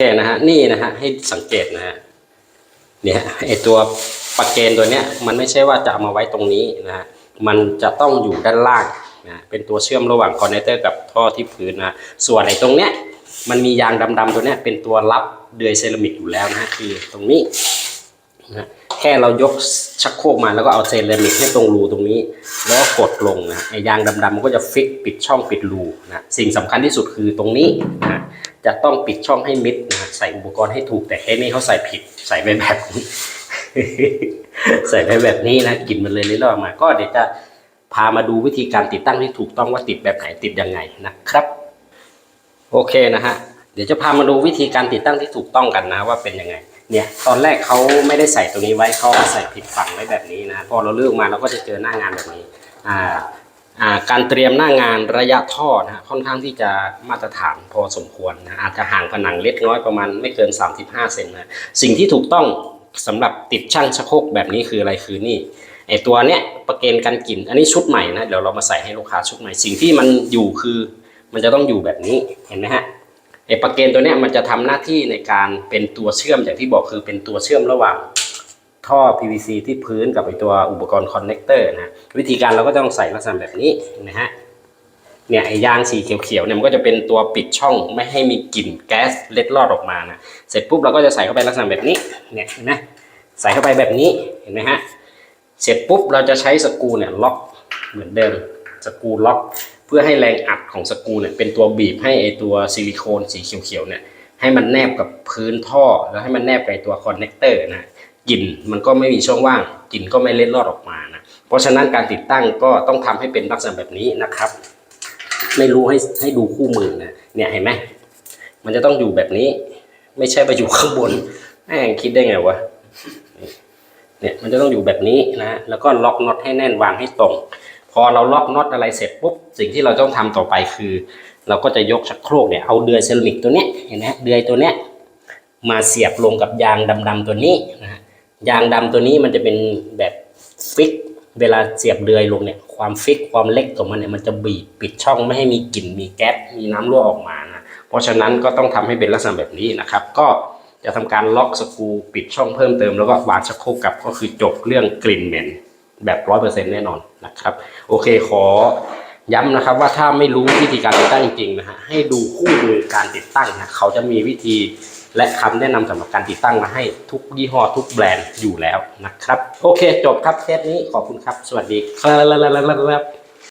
เคนะฮะนี่นะฮะให้สังเกตนะฮะเนี่ยไอตัวปากเกนตัวเนี้ยมันไม่ใช่ว่าจะเอามาไว้ตรงนี้นะฮะมันจะต้องอยู่ด้านล่างนะเป็นตัวเชื่อมระหว่างคอนเนคเตอร์กับท่อที่พื้นนะส่วนไอตรงเนี้ยมันมียางดำๆตัวเนี้ยเป็นตัวรับเดือยเซรามิกอยู่แล้วนะฮะคือตรงนี้นะ แค่เรายกชักโครกมาแล้วก็เอาเซรามิกให้ตรงรูตรงนี้ แล้วก็กดลงนะไอยางดำๆมันก็จะฟิกปิดช่องปิดรูนะสิ่งสำคัญที่สุดคือตรงนี้นะจะต้องปิดช่องให้มิดนะใส่อุปกรณ์ให้ถูกแต่เคสนี้เขาใส่ผิดใส่ไปแบบนี้ใส่ไปแบบนี้นะกลิ่นมันเลยเลยลอกมาก็เดี๋ยวจะพามาดูวิธีการติดตั้งที่ถูกต้องว่าติดแบบไหนติดยังไงนะครับ โอเคนะฮะเดี๋ยวจะพามาดูวิธีการติดตั้งที่ถูกต้องกันนะว่าเป็นยังไง เนี่ยตอนแรกเขาไม่ได้ใส่ตรงนี้ไว้เขาใส่ผิดฝั่งไว้แบบนี้นะพอเราเลือกมาเราก็จะเจอหน้างานแบบนี้อ่าการเตรียมหน้างานระยะท่อนะค่อนข้างที่จะมาตรฐานพอสมควรนะอาจจะห่างผนังเล็กน้อยประมาณไม่เกิน 35 เซนนะสิ่งที่ถูกต้องสำหรับติดช่างชักโครกแบบนี้คืออะไรคือนี่ไอตัวเนี้ยประเกนกันกลิ่นอันนี้ชุดใหม่นะเดี๋ยวเรามาใส่ให้ลูกค้าชุดใหม่ สิ่งที่มันอยู่คือ มันจะต้องอยู่แบบนี้เห็นไหมฮะ ไอประเกนตัวเนี้ยมันจะทำหน้าที่ในการเป็นตัวเชื่อมอย่างที่บอกคือเป็นตัวเชื่อมระหว่างท่อ PVC ที่พื้นกับไอตัวอุปกรณ์คอนเนคเตอร์นะวิธีการเราก็ต้องใส่ลักษณะแบบนี้นะฮะเนี่ยไอยางสีเขียวๆเนี่ยมันก็จะเป็นตัวปิดช่องไม่ให้มีกลิ่นแก๊สเล็ดลอดออกมานะเสร็จปุ๊บเราก็จะใส่เข้าไปลักษณะแบบนี้เนี่ยเห็นไหมใส่เข้าไปแบบนี้เห็นไหมฮะเสร็จปุ๊บเราจะใช้สกรูเนี่ยล็อกเหมือนเดิมสกรูล็อก เพื่อให้แรงอัดของสกูเนี่ยเป็นตัวบีบให้ไอตัวซิลิโคนสีเขียวๆเนี่ยให้มันแนบกับพื้นท่อแล้วให้มันแนบกับไอ้ตัวคอนเนคเตอร์นะกลิ่นมันก็ไม่มีช่องว่างกลิ่นก็ไม่เล็ดลอดออกมานะเพราะฉะนั้นการติดตั้งก็ต้องทำให้เป็นลักษณะแบบนี้นะครับ ไม่รู้ให้ให้ดูคู่มือนะเนี่ยเห็นไหมมันจะต้องอยู่แบบนี้ ไม่ใช่ไปอยู่ข้างบนแม่งคิดได้ไงวะเนี่ยมันจะต้องอยู่แบบนี้นะแล้วก็ล็อกน็อตให้แน่นวางให้ตรง พอเราล็อกน็อตอะไรเสร็จปุ๊บสิ่งที่เราต้องทำต่อไปคือ เราก็จะยกชักโครกเนี่ยเอาเดือยเซรามิกตัวเนี้ยเห็นไหมเดือยตัวเนี้ยมาเสียบลงกับยางดำๆตัวนี้นะฮะยางดำตัวนี้มันจะเป็นแบบฟิกเวลาเสียบเดือยลงเนี่ยความฟิกความเล็กของมันเนี่ยมันจะบีบปิดช่องไม่ให้มีกลิ่นมีแก๊สมีน้ำรั่วออกมานะเพราะฉะนั้นก็ต้องทำให้เป็นลักษณะแบบนี้นะครับ ก็จะทำการล็อกสกรูปิดช่องเพิ่มเติมแล้วก็วางชักโครกกลับก็คือจบเรื่องกลิ่นเหม็น แบบร้อยเปอร์เซ็นต์แน่นอนนะครับ โอเคขอย้ำนะครับว่าถ้าไม่รู้วิธีการติดตั้งจริงๆนะฮะให้ดูคู่มือการติดตั้งนะเขาจะมีวิธีและคำแนะนำสำหรับการติดตั้งมาให้ทุกยี่ห้อทุกแบรนด์อยู่แล้วนะครับ โอเค จบครับเทปนี้ขอบคุณครับ สวัสดีครับ